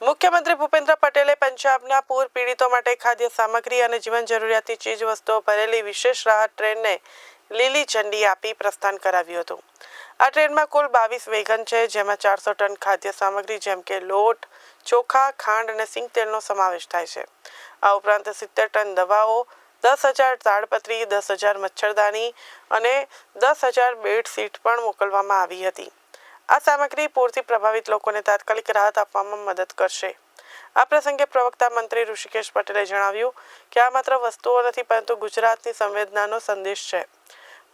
મુખ્યમંત્રી ભૂપેન્દ્ર પટેલે પંજાબના પૂર પીડિતો માટે ખાદ્ય સામગ્રી અને જીવન જરૂરિયાતની ચીજ વસ્તુઓ ભરેલી વિશેષ રાહત ટ્રેનને લીલી ઝંડી આપી પ્રસ્થાન કરાવ્યું હતું. આ ટ્રેનમાં કુલ બાવીસ વેગન છે, જેમાં ચારસો ટન ખાદ્ય સામગ્રી જેમ કે લોટ, ચોખા, ખાંડ અને સિંગ તેલનો સમાવેશ થાય છે. આ ઉપરાંત સિત્તેર ટન દવાઓ, દસ હજાર તાડપત્રી, દસ હજાર મચ્છરદાની અને દસ હજાર બેડ સીટ પણ મોકલવામાં આવી હતી. આ સામગ્રી પૂરથી પ્રભાવિત લોકોને તાત્કાલિક રાહત આપવામાં મદદ કરશે. આ પ્રસંગે પ્રવક્તા મંત્રી ઋષિકેશ પટેલે જણાવ્યું કે આ માત્ર વસ્તુઓ નથી, પરંતુ ગુજરાતની સંવેદનાનો સંદેશ છે.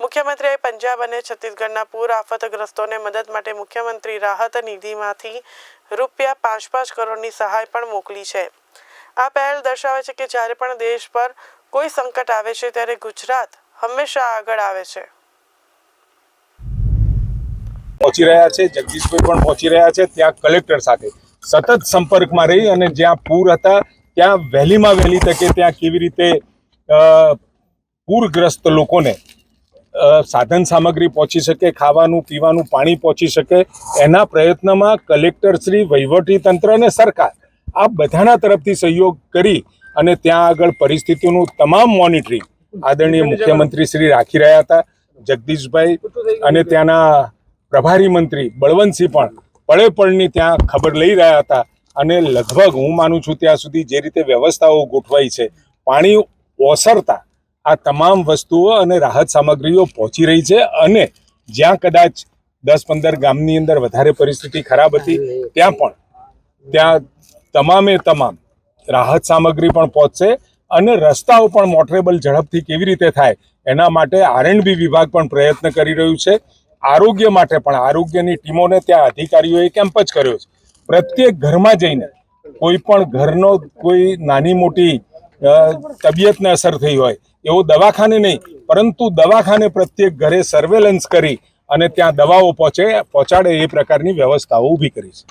મુખ્યમંત્રીએ પંજાબ અને છત્તીસગઢના પૂર આફતગ્રસ્તોને મદદ માટે મુખ્યમંત્રી રાહત નિધિમાંથી રૂપિયા પાંચ પાંચ કરોડની સહાય પણ મોકલી છે. આ પહેલ દર્શાવે છે કે જ્યારે પણ દેશ પર કોઈ સંકટ આવે છે, ત્યારે ગુજરાત હંમેશા આગળ આવે છે. પહોંચી રહ્યા છે, જગદીશભાઈ પણ પહોંચી રહ્યા છે, ત્યાં કલેક્ટર સાથે. સતત સંપર્કમાં રહી અને જ્યાં પૂર હતા, ત્યાં વહેલીમાં વહેલી તકે ત્યાં કેવી રીતે પૂરગ્રસ્ત લોકોને સાધન સામગ્રી પહોંચી શકે, ખાવાનું, પીવાનું પાણી પહોંચી શકે, એના પ્રયત્નમાં કલેક્ટર શ્રી વહીવટી તંત્ર અને સરકાર આ બધાના તરફથી સહયોગ કરી અને ત્યાં આગળ પરિસ્થિતિનું તમામ મોનિટરિંગ આદરણીય મુખ્યમંત્રી શ્રી રાખી રહ્યા હતા, જગદીશભાઈ અને ત્યાંના પ્રભારી મંત્રી બળવંતસિંહ પણ પળે પળની ત્યાં ખબર લઈ રહ્યા હતા. અને લગભગ હું માનું છું ત્યાં સુધી જે રીતે વ્યવસ્થાઓ ગોઠવાઈ છે, પાણી ઓસરતા આ તમામ વસ્તુઓ અને રાહત સામગ્રીઓ પહોંચી રહી છે અને જ્યાં કદાચ દસ પંદર ગામની અંદર વધારે પરિસ્થિતિ ખરાબ હતી, ત્યાં પણ. ત્યાં તમામે તમામ રાહત સામગ્રી પણ પહોંચશે અને રસ્તાઓ પણ મોટરેબલ ઝડપથી કેવી રીતે થાય એના માટે આરએનબી વિભાગ પણ પ્રયત્ન કરી રહ્યું છે. આરોગ્ય માટે પણ આરોગ્યની ટીમોને ત્યાં અધિકારીઓએ કેમ્પ જ કર્યો છે. પ્રત્યેક ઘરમાં જઈને કોઈ પણ ઘરનો કોઈ નાની મોટી તબિયતને અસર થઈ હોય એવો દવાખાને નહીં, પરંતુ દવાખાને પ્રત્યેક ઘરે સર્વેલન્સ કરી અને ત્યાં દવાઓ પહોંચે, પહોંચાડે એ પ્રકારની વ્યવસ્થાઓ ઊભી કરી છે.